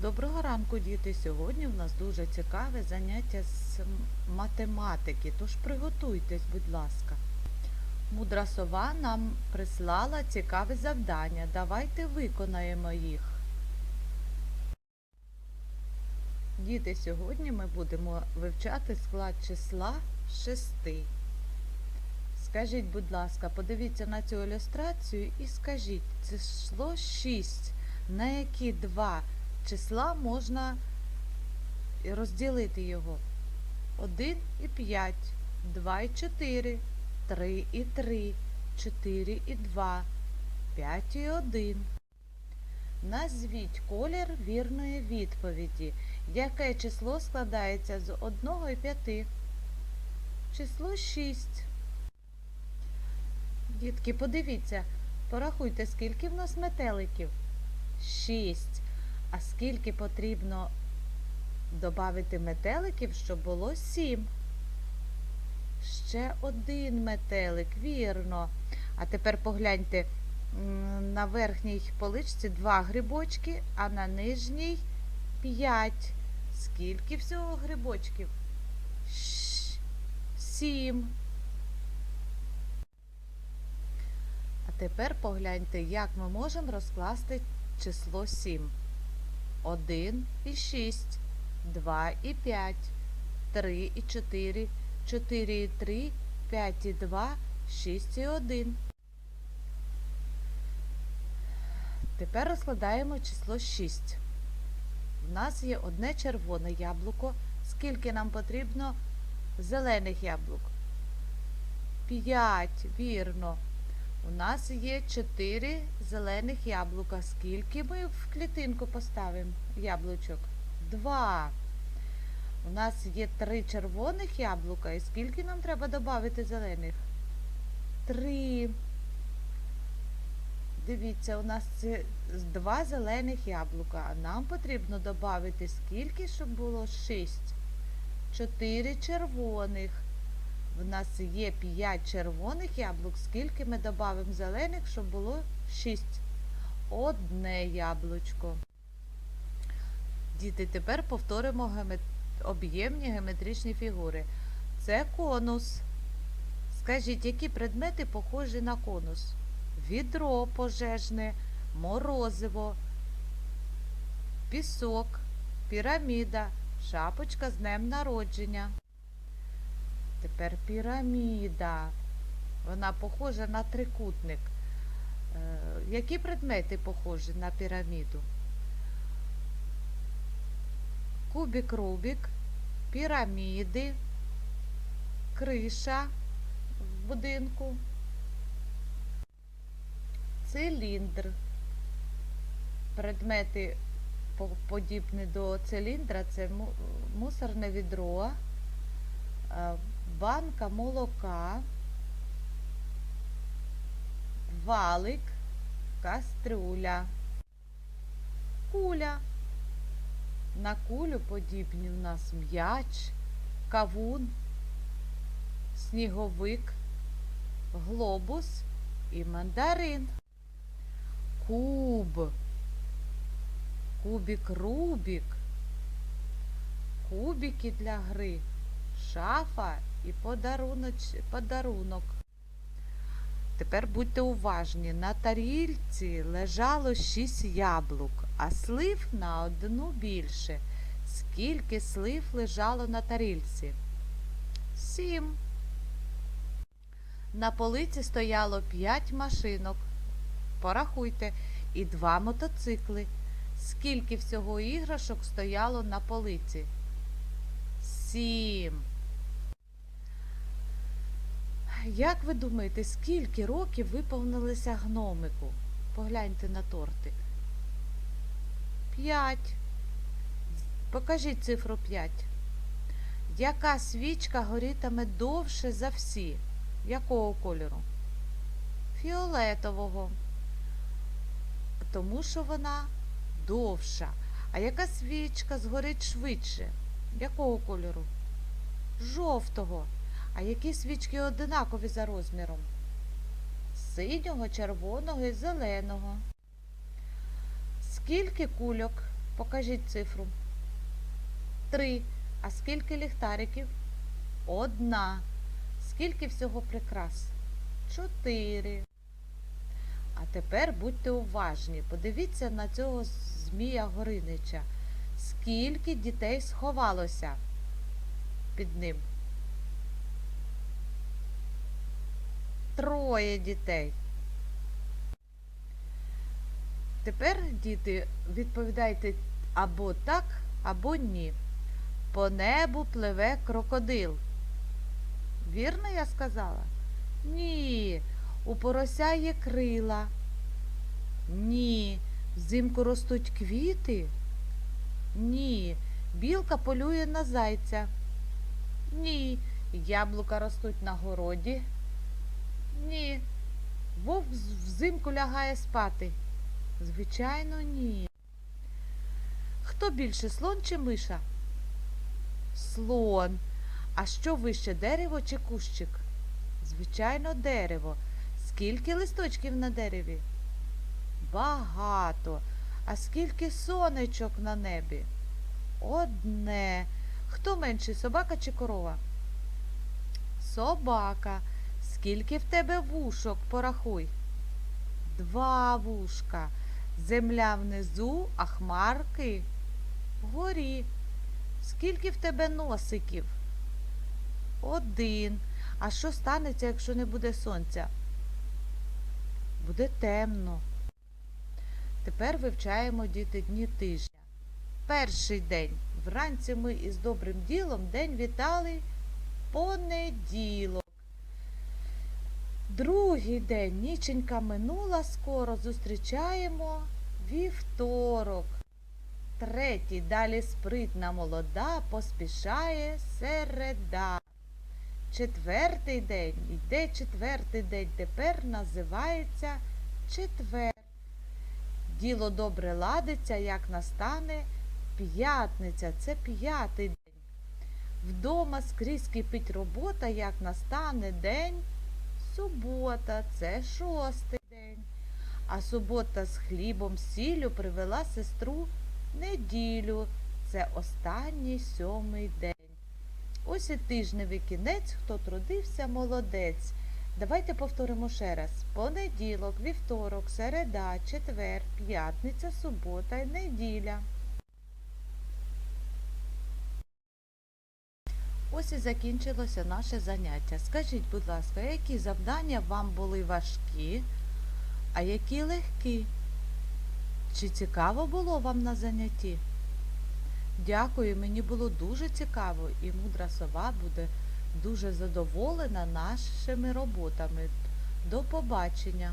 Доброго ранку, діти! Сьогодні в нас дуже цікаве заняття з математики, тож приготуйтесь, будь ласка. Мудра сова нам прислала цікаве завдання. Давайте виконаємо їх. Діти, сьогодні ми будемо вивчати склад числа шести. Скажіть, будь ласка, подивіться на цю ілюстрацію і скажіть, число 6, на які два числа можна розділити його. 1 і 5, 2 і 4, 3 і 3, 4 і 2, 5 і 1. Назвіть колір вірної відповіді. Яке число складається з 1 і 5? Число 6. Дітки, подивіться, порахуйте, скільки в нас метеликів? 6. А скільки потрібно додати метеликів, щоб було 7? Ще один метелик, вірно. А тепер погляньте, на верхній поличці два грибочки, а на нижній 5. Скільки всього грибочків? Сім. А тепер погляньте, як ми можемо розкласти число 7. 1 і 6, 2 і 5, 3 і 4, 4 і 3, 5 і 2, 6 і 1. Тепер розкладаємо число 6. У нас є одне червоне яблуко. Скільки нам потрібно зелених яблук? 5, вірно. У нас є 4 зелених яблука. Скільки ми в клітинку поставимо яблучок? 2. У нас є 3 червоних яблука. І скільки нам треба додати зелених? 3. Дивіться, у нас це 2 зелених яблука. А нам потрібно додати скільки, щоб було 6? 4 червоних. В нас є 5 червоних яблук. Скільки ми додамо зелених, щоб було 6? Одне яблучко. Діти, тепер повторимо об'ємні геометричні фігури. Це конус. Скажіть, які предмети похожі на конус? Відро пожежне, морозиво, пісок, піраміда, шапочка з днем народження. Тепер піраміда. Вона похожа на трикутник. Е, які предмети похожі на піраміду? Кубік Рубік, піраміди, криша в будинку, циліндр. Предмети подібні до циліндра це мусорне відро, банка молока, валик, кастрюля, куля. На кулю подібні у нас м'яч, кавун, сніговик, глобус і мандарин. Куб, кубік Рубік, кубики для гри, шафа і подарунок. Тепер будьте уважні, на тарільці лежало шість яблук, а слив на одну більше. Скільки слив лежало на тарільці? Сім. На полиці стояло п'ять машинок. Порахуйте, і два мотоцикли. Скільки всього іграшок стояло на полиці? Сім. Як ви думаєте, скільки років виповнилося гномику? Погляньте на тортик. П'ять. Покажіть цифру п'ять. Яка свічка горітиме довше за всі? Якого кольору? Фіолетового. Тому що вона довша. А яка свічка згорить швидше? Якого кольору? Жовтого. А які свічки одинакові за розміром? Синього, червоного і зеленого. Скільки кульок Покажіть цифру. Три. А скільки ліхтариків? Одна. Скільки всього прикрас? Чотири. А тепер будьте уважні. Подивіться на цього Змія Горинича. Скільки дітей сховалося під ним? Троє дітей. Тепер, діти, відповідайте або так, або ні. По небу пливе крокодил. Вірно я сказала? Ні. У порося є крила. Ні. Взимку ростуть квіти. Ні. Білка полює на зайця. Ні. Яблука ростуть на городі. Ні. Вовк взимку лягає спати. Звичайно, ні. Хто більше слон чи миша? Слон. А що вище дерево чи кущик? Звичайно, дерево. Скільки листочків на дереві? Багато. А скільки сонечок на небі? Одне. Хто менший, собака чи корова? Собака. Скільки в тебе вушок, порахуй? Два вушка. Земля внизу, а хмарки вгорі. Скільки в тебе носиків? Один. А що станеться, якщо не буде сонця? Буде темно. Тепер вивчаємо діти дні тижня. Перший день. Вранці ми із добрим ділом день вітали понеділок. Другий день ніченька минула скоро, зустрічаємо вівторок. Третій далі спритна молода поспішає середа. Четвертий день йде четвертий день, тепер називається четвер. Діло добре ладиться, як настане п'ятниця, це п'ятий день. Вдома скрізь кипить робота, як настане день субота, це шостий день. А субота з хлібом сіллю привела сестру неділю. Це останній сьомий день. Ось і тижневий кінець, хто трудився, молодець. Давайте повторимо ще раз. Понеділок, вівторок, середа, четвер, п'ятниця, субота і неділя. Ось і закінчилося наше заняття. Скажіть, будь ласка, які завдання вам були важкі, а які легкі? Чи цікаво було вам на занятті? Дякую, мені було дуже цікаво і мудра сова буде дуже задоволена нашими роботами. До побачення!